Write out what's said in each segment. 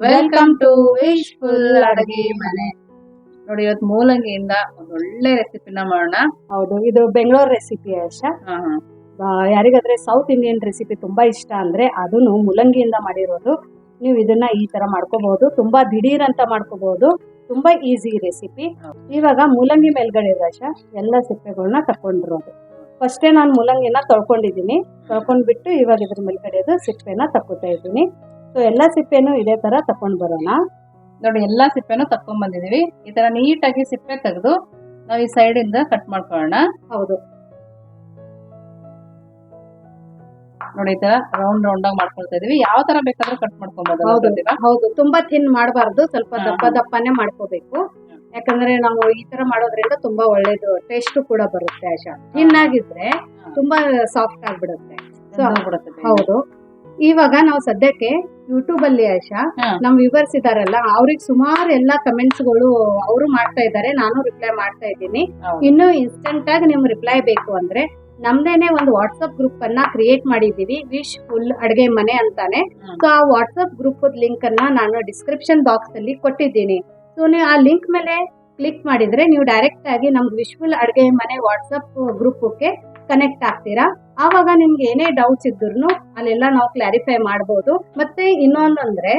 Welcome to wishful ಅಡಗೆ ಮನೆ ನೋಡಿ ಇವತ್ತು ಮೂಲಂಗಿಯಿಂದ ಒಂದು ಒಳ್ಳೆ ರೆಸಿಪಿನ ಮಾಡೋಣ. ಹೌದು ಇದು ಬೆಂಗಳೂರು ರೆಸಿಪಿ ಹಾ. ಯಾರಿಗಾದ್ರೆ ಸೌತ್ ಇಂಡಿಯನ್ ರೆಸಿಪಿ ತುಂಬಾ ಇಷ್ಟ ಅಂದ್ರೆ ಅದನ್ನು ಮೂಲಂಗಿಯಿಂದ ಮಾಡಿರೋದು. ನೀವು ಇದನ್ನ ಈ ತರ ಮಾಡ್ಕೋಬಹುದು. ತುಂಬಾ ದಿಢೀರ್ ಅಂತ ಮಾಡ್ಕೋಬಹುದು. ತುಂಬಾ ಈಸಿ ರೆಸಿಪಿ ಇವಾಗ ಮೂಲಂಗಿ ಮೇಲ್ಗಡೆ ಆಶಾ ಎಲ್ಲ ಸಿಪ್ಪೆಗಳನ್ನ ತಕೊಂಡಿರೋದು ಫಸ್ಟೇ ನಾನು ಮೂಲಂಗಿನ ತೊಳ್ಕೊಂಡಿದ್ದೀನಿ. ತೊಳ್ಕೊಂಡ್ಬಿಟ್ಟು ಇವಾಗ ಇದ್ರ ಮೇಲ್ಗಡೆದು ಸಿಪ್ಪೆನ ತಕ್ಕೊತಾ ಇದ್ದೀನಿ. ಸೊ ಎಲ್ಲ ಸಿಪ್ಪೆನೂ ಇದೇ ತರ ತಕೊಂಡ್ ಬರೋಣ. ನೋಡಿ ಎಲ್ಲಾ ಸಿಪ್ಪೆನೂ ತಕೊಂಡ್ ಬಂದಿದೀವಿ ಈ ತರ ನೀಟಾಗಿ ಸಿಪ್ಪೆ ತೆಗೆದು ನಾವು ಈ ಸೈಡ್ ಇಂದ ಕಟ್ ಮಾಡ್ಕೊಳ್ಳೋಣ. ಹೌದು. ನೋಡಿ ಈ ತರ ರೌಂಡ್ ರೌಂಡ್ ಆಗಿ ಮಾಡ್ಕೊಳ್ತಾ ಇದೀವಿ. ಯಾವ ತರ ಬೇಕಾದ್ರೂ ಕಟ್ ಮಾಡ್ಕೊಬಹುದು ಹೌದು ಹೌದು. ತುಂಬಾ ಥಿನ್ ಮಾಡಬಾರ್ದು. ಸ್ವಲ್ಪ ದಪ್ಪ ದಪ್ಪನೆ ಮಾಡ್ಕೋಬೇಕು. ಯಾಕಂದ್ರೆ ನಾವು ಈ ತರ ಮಾಡೋದ್ರಿಂದ ತುಂಬಾ ಒಳ್ಳೇದು ಟೇಸ್ಟ್ ಕೂಡ ಬರುತ್ತೆ ಆಶಾ. ಥಿನ್ ಆಗಿದ್ರೆ ತುಂಬಾ ಸಾಫ್ಟ್ ಆಗ್ಬಿಡುತ್ತೆ. ಹೌದು. ಇವಾಗ ನಾವು ಸದ್ಯಕ್ಕೆ ಯೂಟ್ಯೂಬ್ ಅಲ್ಲಿ ಆಶಾ. ನಮ್ ವಿವರ್ಸ್ ಇದಾರಲ್ಲ ಅವ್ರಿಗೆ ಸುಮಾರು ಎಲ್ಲಾ ಕಮೆಂಟ್ಸ್ಗಳು ಅವರು ಮಾಡ್ತಾ ಇದ್ದಾರೆ ನಾನು ರಿಪ್ಲೈ ಮಾಡ್ತಾ ಇದ್ದೀನಿ ಇನ್ನು ಇನ್ಸ್ಟೆಂಟ್ ಆಗಿ ನಿಮ್ ರಿಪ್ಲೈ ಬೇಕು ಅಂದ್ರೆ ನಮ್ದೇನೆ ಒಂದು ವಾಟ್ಸ್ಆಪ್ ಗ್ರೂಪ್ ಅನ್ನ ಕ್ರಿಯೇಟ್ ಮಾಡಿದೀವಿ ವಿಶ್ ಫುಲ್ ಅಡ್ಗೆ ಮನೆ ಅಂತಾನೆ. ಸೊ ಆ ವಾಟ್ಸ್ಆಪ್ ಗ್ರೂಪ್ ಲಿಂಕ್ ಅನ್ನ ನಾನು ಡಿಸ್ಕ್ರಿಪ್ಷನ್ ಬಾಕ್ಸ್ ಅಲ್ಲಿ ಕೊಟ್ಟಿದ್ದೀನಿ ಸೊ ನೀವು ಆ ಲಿಂಕ್ ಮೇಲೆ ಕ್ಲಿಕ್ ಮಾಡಿದ್ರೆ ನೀವು ಡೈರೆಕ್ಟ್ ಆಗಿ ನಮ್ಗೆ ವಿಶ್ವಲ್ ಅಡ್ಗೆ ಮನೆ ವಾಟ್ಸಪ್ ಗ್ರೂಪ್ಗೆ ಕನೆಕ್ಟ್ ಆಗ್ತೀರಾ? ಆವಾಗ ನಿಮ್ಗೆ ಏನೇ ಡೌಟ್ಸ್ ಇದ್ರು ಅಲ್ಲೆಲ್ಲ ನಾವು ಕ್ಲಾರಿಫೈ ಮಾಡ್ಬೋದು. ಮತ್ತೆ ಇನ್ನೊಂದು ಅಂದ್ರೆ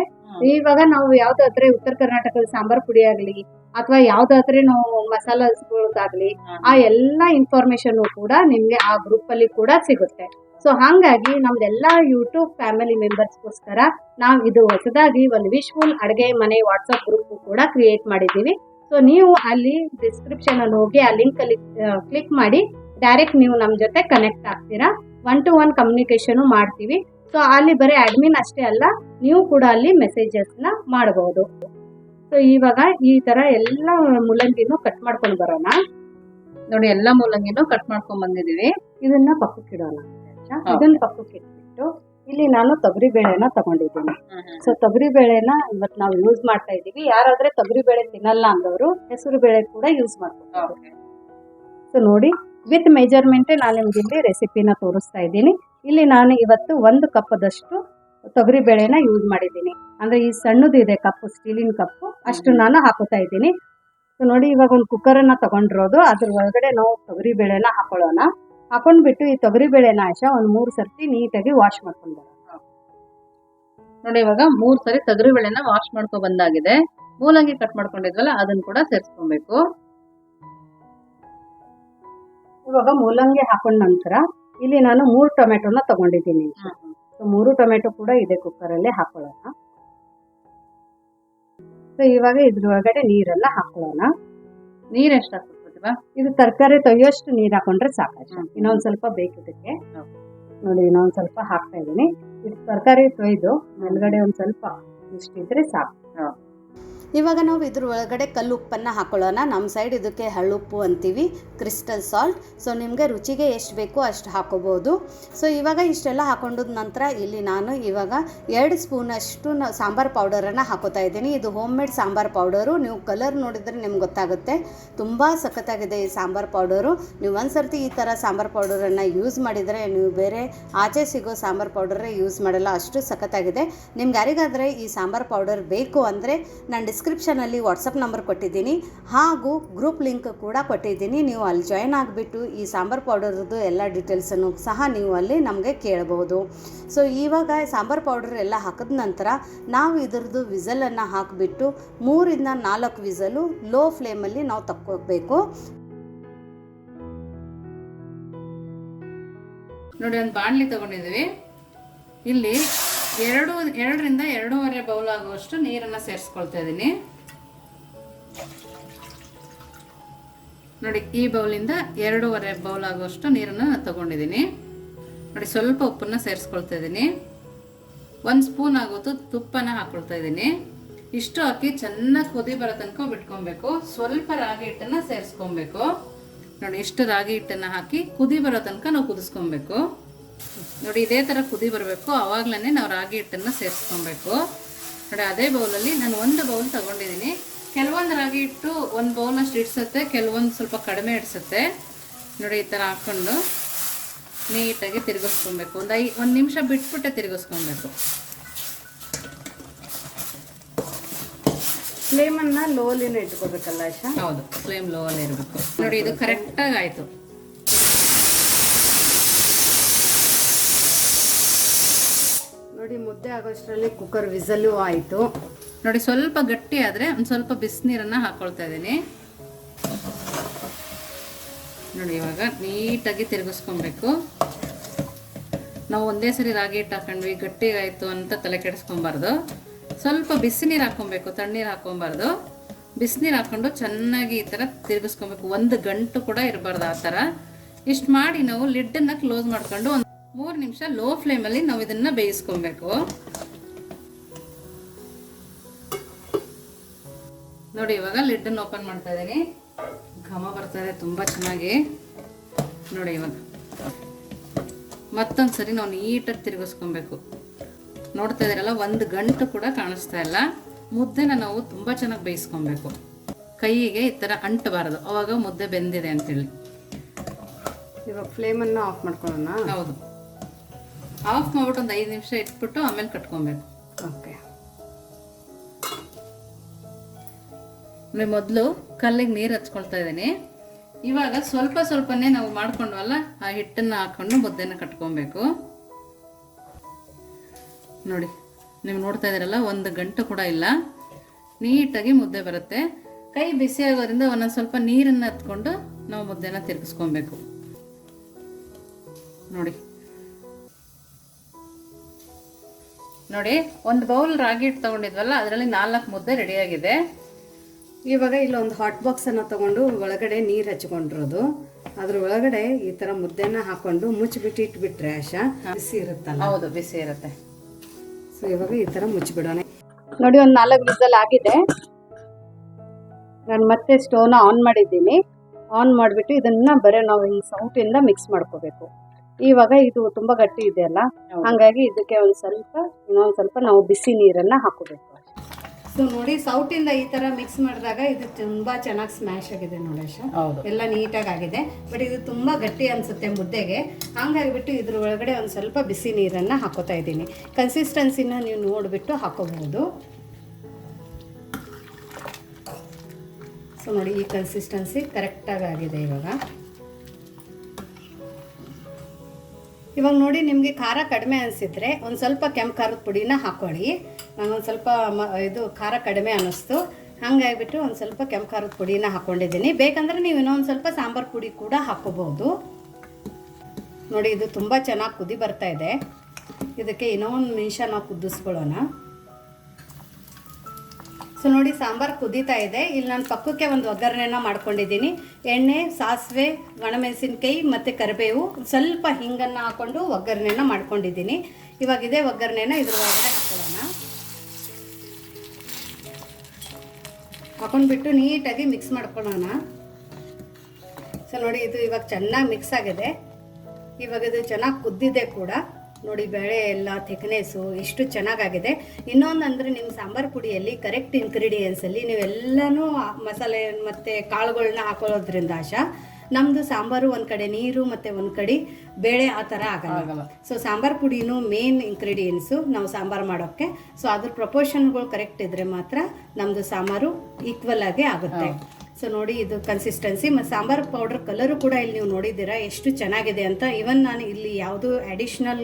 ಇವಾಗ ನಾವು ಯಾವ್ದಾದ್ರೆ ಉತ್ತರ ಕರ್ನಾಟಕದ ಸಾಂಬಾರ್ ಪುಡಿ ಆಗ್ಲಿ ಅಥವಾ ಯಾವ್ದಾದ್ರೆ ನಾವು ಮಸಾಲಾಗ್ಲಿ ಆ ಎಲ್ಲಾ ಇನ್ಫಾರ್ಮೇಶನ್ ಕೂಡ ನಿಮ್ಗೆ ಆ ಗ್ರೂಪ್ ಅಲ್ಲಿ ಕೂಡ ಸಿಗುತ್ತೆ. ಸೊ ಹಾಗಾಗಿ ನಮ್ದೆಲ್ಲಾ ಯೂಟ್ಯೂಬ್ ಫ್ಯಾಮಿಲಿ ಮೆಂಬರ್ಸ್ಗೋಸ್ಕರ ನಾವು ಇದು ಹೊಸದಾಗಿ ಒಂದು ವಿಶ್ವಲ್ ಅಡುಗೆ ಮನೆ ವಾಟ್ಸಪ್ ಗ್ರೂಪ್ ಕೂಡ ಕ್ರಿಯೇಟ್ ಮಾಡಿದ್ದೀವಿ. ಸೊ ನೀವು ಅಲ್ಲಿ ಡಿಸ್ಕ್ರಿಪ್ಷನ್ ಅಲ್ಲಿ ಹೋಗಿ ಆ ಲಿಂಕ್ ಅಲ್ಲಿ ಕ್ಲಿಕ್ ಮಾಡಿ ಡೈರೆಕ್ಟ್ ನೀವು ನಮ್ಮ ಜೊತೆ ಕನೆಕ್ಟ್ ಆಗ್ತೀರಾ? ಒನ್ ಟು ಒನ್ ಕಮ್ಯುನಿಕೇಶನ್ ಮಾಡ್ತೀವಿ. ಸೊ ಅಲ್ಲಿ ಬರೀ ಅಡ್ಮಿನ್ ಅಷ್ಟೇ ಅಲ್ಲ ನೀವು ಕೂಡ ಅಲ್ಲಿ ಮೆಸೇಜಸ್ನ ಮಾಡಬಹುದು ಸೊ ಇವಾಗ ಈ ತರ ಎಲ್ಲ ಮೂಲಂಗಿನೂ ಕಟ್ ಮಾಡ್ಕೊಂಡು ಬರೋಣ. ನೋಡಿ ಎಲ್ಲಾ ಮೂಲಂಗಿನೂ ಕಟ್ ಮಾಡ್ಕೊಂಡ್ ಬಂದಿದೀವಿ ಇದನ್ನ ಪಕ್ಕಕ್ಕೆ ಇಡೋಣ? ಇದನ್ನ ಪಕ್ಕಕ್ಕೆ ಇಟ್ಬಿಟ್ಟು ಇಲ್ಲಿ ನಾನು ತೊಗರಿ ಬೇಳೆನ ತಗೊಂಡಿದ್ದೀನಿ. ಸೊ ತೊಗರಿ ಬೇಳೆನ ಇವತ್ತು ನಾವು ಯೂಸ್ ಮಾಡ್ತಾ ಇದೀವಿ ಯಾರಾದ್ರೆ ತೊಗರಿ ಬೇಳೆ ತಿನ್ನಲ್ಲ ಅಂದವರು ಹೆಸರು ಬೇಳೆ ಕೂಡ ಯೂಸ್ ಮಾಡ್ಕೊತಾರೆ ಸೊ ನೋಡಿ ವಿತ್ ಮೆಜರ್ಮೆಂಟ್ ನಾನು ನಿಮ್ಗೆ ಇಲ್ಲಿ ರೆಸಿಪಿನ ತೋರಿಸ್ತಾ ಇದ್ದೀನಿ. ಇಲ್ಲಿ ನಾನು ಇವತ್ತು ಒಂದು ಕಪ್ಪದಷ್ಟು ತೊಗರಿ ಬೇಳೆನ ಯೂಸ್ ಮಾಡಿದ್ದೀನಿ. ಅಂದ್ರೆ ಈ ಸಣ್ಣದು ಇದೆ ಕಪ್ಪು, ಸ್ಟೀಲಿನ ಕಪ್ಪು, ಅಷ್ಟು ನಾನು ಹಾಕೋತಾ ಇದ್ದೀನಿ. ಸೊ ನೋಡಿ ಇವಾಗ ಒಂದು ಕುಕ್ಕರನ್ನು ತಗೊಂಡಿರೋದು. ಅದ್ರ ಒಳಗಡೆ ನಾವು ತೊಗರಿ ಬೇಳೆನ ಹಾಕೊಳ್ಳೋಣ. ಹಾಕೊಂಡ್ಬಿಟ್ಟು ಈ ತೊಗರಿ ಬೇಳೆನ ಆಶ ಒಂದು ಮೂರು ಸರ್ತಿ ನೀಟಾಗಿ ವಾಶ್ ಮಾಡ್ಕೊಂಡು ನೋಡಿ ಇವಾಗ ಮೂರ್ ಸರಿ ತೊಗರಿ ಬೇಳೆನ ವಾಶ್ ಮಾಡ್ಕೊ ಬಂದಾಗಿದೆ. ಮೂಲಂಗಿ ಕಟ್ ಮಾಡ್ಕೊಂಡಿದ್ವಲ್ಲ, ಅದನ್ನ ಕೂಡ ಸೇರಿಸ್ಕೊಬೇಕು. ಇವಾಗ ಮೂಲಂಗಿ ಹಾಕೊಂಡ ನಂತರ ಇಲ್ಲಿ ನಾನು ಮೂರು ಟೊಮೆಟೊನ ತಗೊಂಡಿದ್ದೀನಿ. ಸೊ ಮೂರು ಟೊಮೆಟೊ ಕೂಡ ಇದೆ ಕುಕ್ಕರಲ್ಲೇ ಹಾಕೊಳ್ಳೋಣ. ಸೊ ಇವಾಗ ಇದ್ರ ಒಳಗಡೆ ನೀರೆಲ್ಲ ಹಾಕೊಳ್ಳೋಣ. ನೀರ್ ಎಷ್ಟು ಇದು ತರಕಾರಿ ತೊಯ್ಯೋಷ್ಟು ನೀರ್ ಹಾಕೊಂಡ್ರೆ ಸಾಕಷ್ಟು. ಇನ್ನೊಂದ್ ಸ್ವಲ್ಪ ಬೇಕು ಹೌದು. ನೋಡಿ ಇನ್ನೊಂದ್ ಸ್ವಲ್ಪ ಹಾಕ್ತಾ ಇದೀನಿ ಇದು ತರಕಾರಿ ತೊಯ್ದು ಮೇಲ್ಗಡೆ ಒಂದ್ ಸ್ವಲ್ಪ ಇಷ್ಟಿದ್ರೆ ಸಾಕು. ಇವಾಗ ನಾವು ಇದ್ರ ಒಳಗಡೆ ಕಲ್ಲುಪ್ಪನ್ನು ಹಾಕೊಳ್ಳೋಣ. ನಮ್ಮ ಸೈಡ್ ಇದಕ್ಕೆ ಹಳ್ಳುಪ್ಪು ಅಂತೀವಿ, ಕ್ರಿಸ್ಟಲ್ ಸಾಲ್ಟ್. ಸೊ, ನಿಮಗೆ ರುಚಿಗೆ ಎಷ್ಟು ಬೇಕೋ ಅಷ್ಟು ಹಾಕೋಬೋದು. ಸೊ, ಇವಾಗ ಇಷ್ಟೆಲ್ಲ ಹಾಕೊಂಡಿದ ನಂತರ ಇಲ್ಲಿ ನಾನು ಇವಾಗ ಎರಡು ಸ್ಪೂನಷ್ಟು ಸಾಂಬಾರು ಪೌಡರನ್ನು ಹಾಕೋತಾ ಇದ್ದೀನಿ. ಇದು ಹೋಮ್ ಮೇಡ್ ಸಾಂಬಾರು ಪೌಡರು. ನೀವು ಕಲರ್ ನೋಡಿದರೆ ನಿಮ್ಗೆ ಗೊತ್ತಾಗುತ್ತೆ. ತುಂಬ ಸಖತ್ತಾಗಿದೆ ಈ ಸಾಂಬಾರು ಪೌಡರು. ನೀವು ಒಂದು ಸರ್ತಿ ಈ ಥರ ಸಾಂಬಾರು ಪೌಡರನ್ನು ಯೂಸ್ ಮಾಡಿದರೆ, ನೀವು ಬೇರೆ ಆಚೆ ಸಿಗೋ ಸಾಂಬಾರು ಪೌಡರೇ ಯೂಸ್ ಮಾಡಲ್ಲ. ಅಷ್ಟು ಸಖತ್ತಾಗಿದೆ. ನಿಮ್ಗೆ ಯಾರಿಗಾದರೆ ಈ ಸಾಂಬಾರು ಪೌಡರ್ ಬೇಕು ಅಂದರೆ ನಾನು ಡಿಸ್ಕ್ರಿಪ್ಷನಲ್ಲಿ ವಾಟ್ಸಪ್ ನಂಬರ್ ಕೊಟ್ಟಿದ್ದೀನಿ. ಹಾಗೂ ಗ್ರೂಪ್ ಲಿಂಕ್ ಕೂಡ ಕೊಟ್ಟಿದ್ದೀನಿ. ನೀವು ಅಲ್ಲಿ ಜಾಯ್ನ್ ಆಗಿಬಿಟ್ಟು ಈ ಸಾಂಬಾರು ಪೌಡರ್ದು ಎಲ್ಲ ಡೀಟೇಲ್ಸನ್ನು ಸಹ ನೀವು ಅಲ್ಲಿ ನಮಗೆ ಕೇಳಬಹುದು ಸೊ ಇವಾಗ ಸಾಂಬಾರು ಪೌಡರ್ ಎಲ್ಲ ಹಾಕಿದ ನಂತರ ನಾವು ಇದರದ್ದು ವಿಸಲನ್ನು ಹಾಕಿಬಿಟ್ಟು ಮೂರಿಂದ ನಾಲ್ಕು ವಿಸಲು ಲೋ ಫ್ಲೇಮಲ್ಲಿ ನಾವು ತಕ್ಕೋಬೇಕು. ನೋಡಿ, ಒಂದು ಬಾಣಲಿ ತಗೊಂಡಿದ್ದೀವಿ. ಇಲ್ಲಿ ಎರಡು, ಎರಡರಿಂದ ಎರಡೂವರೆ ಬೌಲ್ ಆಗುವಷ್ಟು ನೀರನ್ನ ಸೇರಿಸ್ಕೊಳ್ತಾ ಇದ್ದೀನಿ ನೋಡಿ, ಈ ಬೌಲಿಂದ ಎರಡೂವರೆ ಬೌಲ್ ಆಗುವಷ್ಟು ನೀರನ್ನ ನಾನು ತಗೊಂಡಿದ್ದೀನಿ ನೋಡಿ, ಸ್ವಲ್ಪ ಉಪ್ಪನ್ನ ಸೇರಿಸ್ಕೊಳ್ತಾ ಇದ್ದೀನಿ ಒಂದು ಸ್ಪೂನ್ ಆಗೋದು ತುಪ್ಪನ ಹಾಕೊಳ್ತಾ ಇದ್ದೀನಿ ಇಷ್ಟು ಹಾಕಿ ಚೆನ್ನಾಗಿ ಕುದಿ ಬರೋ ತನಕ ಬಿಟ್ಕೊಬೇಕು. ಸ್ವಲ್ಪ ರಾಗಿ ಹಿಟ್ಟನ್ನ ಸೇರಿಸ್ಕೊಬೇಕು. ನೋಡಿ, ಇಷ್ಟು ರಾಗಿ ಹಿಟ್ಟನ್ನ ಹಾಕಿ ಕುದಿ ಬರೋ ತನಕ ನಾವು ಕುದಿಸ್ಕೊಬೇಕು. ನೋಡಿ ಇದೇ ಥರ ಕುದಿ ಬರಬೇಕು. ಆವಾಗಲೇ ನಾವು ರಾಗಿ ಹಿಟ್ಟನ್ನು ಸೇರಿಸ್ಕೊಬೇಕು. ನೋಡಿ ಅದೇ ಬೌಲಲ್ಲಿ ನಾನು ಒಂದು ಬೌಲ್ ತಗೊಂಡಿದ್ದೀನಿ. ಕೆಲವೊಂದು ರಾಗಿ ಹಿಟ್ಟು ಒಂದು ಬೌಲ್ನಷ್ಟು ಹಿಡ್ಸುತ್ತೆ ಕೆಲವೊಂದು ಸ್ವಲ್ಪ ಕಡಿಮೆ ಇಡ್ಸುತ್ತೆ. ನೋಡಿ ಈ ಥರ ಹಾಕ್ಕೊಂಡು ನೀಟಾಗಿ ತಿರುಗಿಸ್ಕೊಬೇಕು. ಒಂದು ಐ ಒಂದು ನಿಮಿಷ ಬಿಟ್ಬಿಟ್ಟೆ ತಿರುಗಿಸ್ಕೊಬೇಕು. ಫ್ಲೇಮನ್ನು ಲೋಲಿನ ಇಟ್ಕೋಬೇಕಲ್ಲ ಹೌದು ಫ್ಲೇಮ್ ಲೋಲಿ ಇರಬೇಕು. ನೋಡಿ ಇದು ಕರೆಕ್ಟಾಗಿ ಆಯಿತು ನೋಡಿ ಮುದ್ದೆ ಆಗೋಷ್ಟರಲ್ಲಿ ಕುಕ್ಕರ್ ವಿಸಲು ಆಯಿತು. ನೋಡಿ, ಸ್ವಲ್ಪ ಗಟ್ಟಿ ಆದರೆ ಒಂದು ಸ್ವಲ್ಪ ಬಿಸಿನೀರನ್ನು ಹಾಕ್ಕೊಳ್ತಾ ಇದ್ದೀನಿ. ನೋಡಿ, ಇವಾಗ ನೀಟಾಗಿ ತಿರುಗಿಸ್ಕೊಬೇಕು. ನಾವು ಒಂದೇ ಸರಿ ರಾಗಿ ಹಿಟ್ಟು ಹಾಕೊಂಡ್ವಿ, ಗಟ್ಟಿಗಾಯಿತು ಅಂತ ತಲೆ ಕೆಡಿಸ್ಕೊಬಾರ್ದು. ಸ್ವಲ್ಪ ಬಿಸಿನೀರು ಹಾಕ್ಕೊಬೇಕು ತಣ್ಣೀರು ಹಾಕ್ಕೊಬಾರ್ದು ಬಿಸಿನೀರು ಹಾಕ್ಕೊಂಡು ಚೆನ್ನಾಗಿ ಈ ಥರ ತಿರುಗಿಸ್ಕೊಬೇಕು. ಒಂದು ಗಂಟು ಕೂಡ ಇರಬಾರ್ದು ಆ ಥರ ಇಷ್ಟು ಮಾಡಿ ನಾವು ಲಿಡ್ಡನ್ನು ಕ್ಲೋಸ್ ಮಾಡ್ಕೊಂಡು ಮೂರು ನಿಮಿಷ ಲೋ ಫ್ಲೇಮಲ್ಲಿ ನಾವು ಇದನ್ನು ಬೇಯಿಸ್ಕೊಬೇಕು. ನೋಡಿ ಇವಾಗ ಲಿಡ್ಡನ್ನು ಓಪನ್ ಮಾಡ್ತಾ ಇದ್ದೀನಿ. ಘಮ ಬರ್ತಾ ಇದೆ ತುಂಬ ಚೆನ್ನಾಗಿ. ನೋಡಿ ಇವಾಗ. ಮತ್ತೊಂದು ಸರಿ ನಾವು ನೀಟಾಗಿ ತಿರುಗಿಸ್ಕೊಬೇಕು. ನೋಡ್ತಾ ಇದ್ದೀರಲ್ಲ ಒಂದು ಗಂಟು ಕೂಡ ಕಾಣಿಸ್ತಾ ಇಲ್ಲ. ಮುದ್ದೆನ ನಾವು ತುಂಬ ಚೆನ್ನಾಗಿ ಬೇಯಿಸ್ಕೊಬೇಕು. ಕೈಗೆ ಈ ಥರ ಅಂಟಬಾರದು. ಅವಾಗ ಮುದ್ದೆ ಬೆಂದಿದೆ ಅಂತೇಳಿ. ಇವಾಗ ಫ್ಲೇಮನ್ನು ಆಫ್ ಮಾಡ್ಕೊಳ್ಳೋಣ? ಹೌದು. ಆಫ್ ಮಾಡ್ಬಿಟ್ಟು ಒಂದು ಐದು ನಿಮಿಷ ಇಟ್ಬಿಟ್ಟು ಆಮೇಲೆ ಕಟ್ಕೊಬೇಕು. ಓಕೆ. ಆಮೇಲೆ ಮೊದಲು ಕಲ್ಲಿಗೆ ನೀರು ಹಚ್ಕೊಳ್ತಾ ಇದ್ದೀನಿ. ಇವಾಗ ಸ್ವಲ್ಪ ಸ್ವಲ್ಪನೇ ನಾವು ಮಾಡ್ಕೊಂಡ್ವಲ್ಲ ಆ ಹಿಟ್ಟನ್ನು ಹಾಕೊಂಡು ಮುದ್ದೆನ ಕಟ್ಕೊಬೇಕು. ನೋಡಿ ನೀವು ನೋಡ್ತಾ ಇದ್ದೀರಲ್ಲ ಒಂದು ಗಂಟು ಕೂಡ ಇಲ್ಲ. ನೀಟಾಗಿ ಮುದ್ದೆ ಬರುತ್ತೆ. ಕೈ ಬಿಸಿ ಆಗೋದ್ರಿಂದ ಒಂದೊಂದು ಸ್ವಲ್ಪ ನೀರನ್ನು ಹತ್ಕೊಂಡು ನಾವು ಮುದ್ದೆನ ತಿರುಗಿಸ್ಕೊಬೇಕು. ನೋಡಿ ನೋಡಿ ಒಂದು ಬೌಲ್ ರಾಗಿ ಹಿಟ್ಟು ತೊಗೊಂಡಿದ್ವಲ್ಲ ಅದರಲ್ಲಿ ನಾಲ್ಕು ಮುದ್ದೆ ರೆಡಿಯಾಗಿದೆ ಇವಾಗ ಇಲ್ಲೊಂದು ಹಾಟ್ ಬಾಕ್ಸನ್ನು ತಗೊಂಡು ಒಳಗಡೆ ನೀರು ಹಚ್ಕೊಂಡಿರೋದು. ಅದ್ರ ಒಳಗಡೆ ಈ ಥರ ಮುದ್ದೆನ ಹಾಕೊಂಡು ಮುಚ್ಚಿಬಿಟ್ಟು ಇಟ್ಬಿಟ್ರೆ ಆಶಾ ಬಿಸಿ ಇರುತ್ತಲ್ಲ? ಹೌದು ಬಿಸಿ ಇರುತ್ತೆ. ಸೊ ಇವಾಗ ಈ ಥರ ಮುಚ್ಚಿಬಿಡೋಣ. ನೋಡಿ ಒಂದು ನಾಲ್ಕು ವಿಸಲ್ ಆಗಿದೆ. ನಾನು ಮತ್ತೆ ಸ್ಟೋವ್ನ ಆನ್ ಮಾಡಿದ್ದೀನಿ. ಆನ್ ಮಾಡಿಬಿಟ್ಟು ಇದನ್ನ ಬರೀ ನಾವು ಹಿಂಗೆ ಸೌಟಿಂದ ಮಿಕ್ಸ್ ಮಾಡ್ಕೋಬೇಕು. ಇವಾಗ ಇದು ತುಂಬಾ ಗಟ್ಟಿ ಇದೆ ಅಲ್ಲ? ಹಂಗಾಗಿ ಇದಕ್ಕೆ ಒಂದ್ ಸ್ವಲ್ಪ ಇನ್ನೊಂದು ಸ್ವಲ್ಪ ನಾವು ಬಿಸಿ ನೀರನ್ನ ಹಾಕೋಬೇಕು ಸೊ ನೋಡಿ ಸೌಟಿಂದ ಈ ತರ ಮಿಕ್ಸ್ ಮಾಡಿದಾಗ ಇದು ತುಂಬಾ ಚೆನ್ನಾಗಿ ಸ್ಮ್ಯಾಶ್ ಆಗಿದೆ ನೋಡಿ ಆಶಾ. ಎಲ್ಲ ನೀಟಾಗಿ ಆಗಿದೆ. ಬಟ್ ಇದು ತುಂಬಾ ಗಟ್ಟಿ ಅನ್ಸುತ್ತೆ ಮುದ್ದೆಗೆ. ಹಂಗಾಗಿಬಿಟ್ಟು ಇದ್ರ ಒಳಗಡೆ ಒಂದು ಸ್ವಲ್ಪ ಬಿಸಿ ನೀರನ್ನ ಹಾಕೋತಾ ಇದ್ದೀನಿ. ಕನ್ಸಿಸ್ಟೆನ್ಸಿನ ನೀವು ನೋಡಿಬಿಟ್ಟು ಹಾಕೋಬಹುದು. ಸೊ ನೋಡಿ ಈ ಕನ್ಸಿಸ್ಟೆನ್ಸಿ ಕರೆಕ್ಟಾಗಿ ಆಗಿದೆ ಇವಾಗ. ಇವಾಗ ನೋಡಿ ನಿಮಗೆ ಖಾರ ಕಡಿಮೆ ಅನಿಸಿದ್ರೆ ಒಂದು ಸ್ವಲ್ಪ ಕೆಂಪು ಖಾರದ ಪುಡಿನ ಹಾಕ್ಕೊಳ್ಳಿ ನಾನೊಂದು ಸ್ವಲ್ಪ ಮ, ಇದು ಖಾರ ಕಡಿಮೆ ಅನ್ನಿಸ್ತು. ಹಂಗಾಗಿಬಿಟ್ಟು ಒಂದು ಸ್ವಲ್ಪ ಕೆಂಪು ಖಾರದ ಪುಡಿನ ಹಾಕ್ಕೊಂಡಿದ್ದೀನಿ ಬೇಕಂದ್ರೆ ನೀವು ಇನ್ನೊಂದು ಸ್ವಲ್ಪ ಸಾಂಬಾರು ಪುಡಿ ಕೂಡ ಹಾಕ್ಕೋಬಹುದು ನೋಡಿ ಇದು ತುಂಬ ಚೆನ್ನಾಗಿ ಕುದಿ ಬರ್ತಾ ಇದೆ. ಇದಕ್ಕೆ ಇನ್ನೊಂದು ನಿಮಿಷ ನಾವು ಕುದಿಸ್ಕೊಳ್ಳೋಣ. ಸೊ ನೋಡಿ, ಸಾಂಬಾರು ಕುದೀತಾ ಇದೆ. ಇಲ್ಲಿ ನಾನು ಪಕ್ಕಕ್ಕೆ ಒಂದು ಒಗ್ಗರಣೆನ ಮಾಡ್ಕೊಂಡಿದ್ದೀನಿ. ಎಣ್ಣೆ, ಸಾಸಿವೆ, ಒಣಮೆಣಸಿನ್ಕಾಯಿ ಮತ್ತು ಕರಿಬೇವು. ಸ್ವಲ್ಪ ಹಿಂಗನ್ನು ಹಾಕೊಂಡು ಒಗ್ಗರಣೆನ ಮಾಡ್ಕೊಂಡಿದ್ದೀನಿ. ಇವಾಗ ಇದೇ ಒಗ್ಗರಣೆನ ಇದ್ರ ಒಳಗಡೆ ಹಾಕೊಳ್ಳೋಣ. ಹಾಕೊಂಡ್ಬಿಟ್ಟು ನೀಟಾಗಿ ಮಿಕ್ಸ್ ಮಾಡ್ಕೊಳ್ಳೋಣ. ಸೊ ನೋಡಿ, ಇದು ಇವಾಗ ಚೆನ್ನಾಗಿ ಮಿಕ್ಸ್ ಆಗಿದೆ. ಇವಾಗ ಇದು ಚೆನ್ನಾಗಿ ಕುದ್ದಿದೆ ಕೂಡ. ನೋಡಿ ಬೇಳೆ ಎಲ್ಲ ಥಿಕ್ನೆಸ್ಸು ಎಷ್ಟು ಚೆನ್ನಾಗಾಗಿದೆ. ಇನ್ನೊಂದು ಅಂದರೆ ನಿಮ್ಮ ಸಾಂಬಾರು ಪುಡಿಯಲ್ಲಿ ಕರೆಕ್ಟ್ ಇಂಗ್ರೀಡಿಯೆಂಟ್ಸಲ್ಲಿ ನೀವೆಲ್ಲನೂ ಮಸಾಲೆ ಮತ್ತು ಕಾಳುಗಳನ್ನ ಹಾಕೊಳ್ಳೋದ್ರಿಂದ ಆಶಾ ನಮ್ಮದು ಸಾಂಬಾರು ಒಂದು ಕಡೆ ನೀರು ಮತ್ತು ಒಂದು ಕಡೆ ಬೇಳೆ ಆ ಥರ ಆಗಲ್ಲ. ಸೊ ಸಾಂಬಾರು ಪುಡಿನೂ ಮೇನ್ ಇಂಗ್ರೀಡಿಯೆಂಟ್ಸು ನಾವು ಸಾಂಬಾರು ಮಾಡೋಕ್ಕೆ. ಸೊ ಅದ್ರ ಪ್ರಪೋರ್ಷನ್ಗಳು ಕರೆಕ್ಟ್ ಇದ್ದರೆ ಮಾತ್ರ ನಮ್ಮದು ಸಾಂಬಾರು ಈಕ್ವಲ್ ಆಗಿ ಆಗುತ್ತೆ. ಸೊ ನೋಡಿ, ಇದು ಕನ್ಸಿಸ್ಟೆನ್ಸಿ ಮತ್ತು ಸಾಂಬಾರು ಪೌಡರ್ ಕಲರು ಕೂಡ ಇಲ್ಲಿ ನೀವು ನೋಡಿದ್ದೀರಾ, ಎಷ್ಟು ಚೆನ್ನಾಗಿದೆ ಅಂತ. ಇವನ್ ನಾನು ಇಲ್ಲಿ ಯಾವುದು ಅಡಿಷ್ನಲ್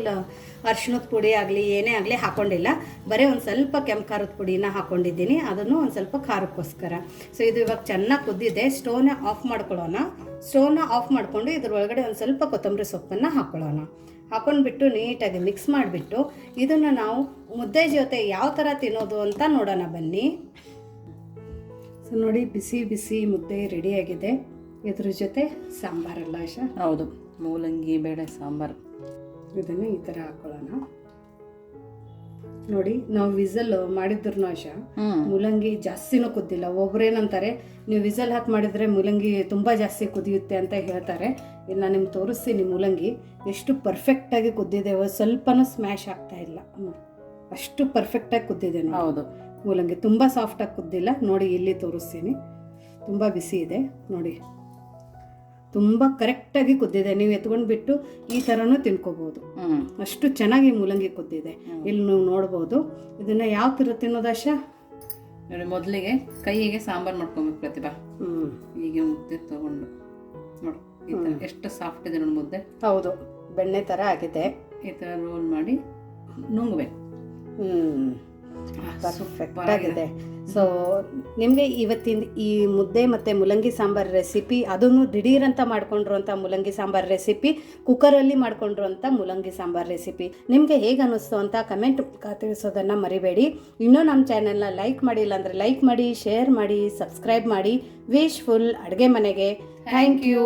ಅರ್ಶಿಣದ ಪುಡಿ ಆಗಲಿ, ಏನೇ ಆಗಲಿ ಹಾಕೊಂಡಿಲ್ಲ. ಬರೀ ಒಂದು ಸ್ವಲ್ಪ ಕೆಂಪು ಖಾರದ ಪುಡಿನ ಹಾಕೊಂಡಿದ್ದೀನಿ. ಅದನ್ನು ಒಂದು ಸ್ವಲ್ಪ ಖಾರಕ್ಕೋಸ್ಕರ. ಸೊ ಇದು ಇವಾಗ ಚೆನ್ನಾಗಿ ಕುದ್ದಿದೆ. ಸ್ಟೋವ್ನ ಆಫ್ ಮಾಡ್ಕೊಳ್ಳೋಣ. ಸ್ಟೋವ್ನ ಆಫ್ ಮಾಡಿಕೊಂಡು ಇದ್ರ ಒಳಗಡೆ ಒಂದು ಸ್ವಲ್ಪ ಕೊತ್ತಂಬರಿ ಸೊಪ್ಪನ್ನು ಹಾಕೊಳ್ಳೋಣ. ಹಾಕೊಂಡ್ಬಿಟ್ಟು ನೀಟಾಗಿ ಮಿಕ್ಸ್ ಮಾಡಿಬಿಟ್ಟು, ಇದನ್ನು ನಾವು ಮುದ್ದೆ ಜೊತೆ ಯಾವ ಥರ ತಿನ್ನೋದು ಅಂತ ನೋಡೋಣ ಬನ್ನಿ. ಸೊ ನೋಡಿ ಬಿಸಿ ಬಿಸಿ ಮುದ್ದೆ ರೆಡಿಯಾಗಿದೆ ಇದ್ರ ಜೊತೆ ಸಾಂಬಾರಲ್ಲ ಆಶಾ? ಹೌದು ಮೂಲಂಗಿ ಬೇಳೆ ಸಾಂಬಾರು. ಇದನ್ನು ಈ ಥರ ಹಾಕೊಳ್ಳೋಣ. ನೋಡಿ ನಾವು ವಿಸಲ್ ಮಾಡಿದ್ರು ಆಶಾ ಮೂಲಂಗಿ ಜಾಸ್ತಿನೂ ಕುದ್ದಿಲ್ಲ. ಒಬ್ರೇನಂತಾರೆ ನೀವು ವಿಸಲ್ ಹಾಕಿ ಮಾಡಿದರೆ ಮೂಲಂಗಿ ತುಂಬ ಜಾಸ್ತಿ ಕುದಿಯುತ್ತೆ ಅಂತ ಹೇಳ್ತಾರೆ. ಇಲ್ಲಿ ನಾನು ನಿಮ್ಗೆ ತೋರಿಸ್ತೀನಿ ಮೂಲಂಗಿ. ಎಷ್ಟು ಪರ್ಫೆಕ್ಟಾಗಿ ಕುದ್ದಿದೆ ಸ್ವಲ್ಪನೂ ಸ್ಮ್ಯಾಶ್ ಆಗ್ತಾ ಇಲ್ಲ. ನೋಡಿ. ಅಷ್ಟು ಪರ್ಫೆಕ್ಟಾಗಿ ಕುದ್ದಿದೆ ನೋಡಿ. ಹೌದು. ಮೂಲಂಗಿ ತುಂಬ ಸಾಫ್ಟಾಗಿ ಕುದ್ದಿಲ್ಲ. ನೋಡಿ ಇಲ್ಲಿ ತೋರಿಸ್ತೀನಿ. ತುಂಬ ಬಿಸಿ ಇದೆ. ನೋಡಿ. ತುಂಬ ಕರೆಕ್ಟಾಗಿ ಕುದ್ದಿದೆ. ನೀವು ಎತ್ಕೊಂಡು ಬಿಟ್ಟು ಈ ಥರನೂ ತಿನ್ಕೋಬೋದು. ಅಷ್ಟು ಚೆನ್ನಾಗಿ ಮೂಲಂಗಿ ಕುದ್ದಿದೆ. ಇಲ್ಲಿ ನೀವು ನೋಡ್ಬೋದು. ಇದನ್ನು ಯಾವ ಥರ ತಿನ್ನೋದಾಶ ನೋಡಿ ಮೊದಲಿಗೆ ಕೈಗೆ ಸಾಂಬಾರು ಮಾಡ್ಕೊಬೇಕು ಪ್ರತಿಭಾ. ಹ್ಞೂ ಹೀಗೆ ಮುದ್ದೆ ತಗೊಂಡು. ನೋಡು ಈ ಥರ ಎಷ್ಟು ಸಾಫ್ಟ್ ಇದೆ ನೋಡಿ ಮುದ್ದೆ. ಹೌದು. ಬೆಣ್ಣೆ ಥರ ಆಗಿದೆ. ಈ ಥರ ರೋಲ್ ಮಾಡಿ ನುಂಗ್ಬೇಕು. ಹ್ಞೂ ಆ, ಪರ್ಫೆಕ್ಟ್ super ಆಗಿದೆ. ಸೊ ನಿಮಗೆ ಇವತ್ತಿನ ಈ ಮುದ್ದೆ ಮತ್ತು ಮುಲಂಗಿ ಸಾಂಬಾರ್ ರೆಸಿಪಿ ಅದನ್ನು ದಿಢೀರಂತ ಮಾಡ್ಕೊಂಡಿರುವಂಥ ಮುಲಂಗಿ ಸಾಂಬಾರ್ ರೆಸಿಪಿ ಕುಕ್ಕರಲ್ಲಿ ಮಾಡ್ಕೊಂಡಿರುವಂಥ ಮುಲಂಗಿ ಸಾಂಬಾರ್ ರೆಸಿಪಿ ನಿಮಗೆ ಹೇಗೆ ಅನ್ನಿಸ್ತು ಅಂತ ಕಮೆಂಟ್ ತಿಳಿಸೋದನ್ನು ಮರಿಬೇಡಿ. ಇನ್ನೂ ನಮ್ಮ ಚಾನೆಲ್ನ ಲೈಕ್ ಮಾಡಿಲ್ಲ ಅಂದರೆ ಲೈಕ್ ಮಾಡಿ ಶೇರ್ ಮಾಡಿ ಸಬ್ಸ್ಕ್ರೈಬ್ ಮಾಡಿ. ವಿಶ್ ಫುಲ್ ಅಡುಗೆ ಮನೆಗೆ. Thank you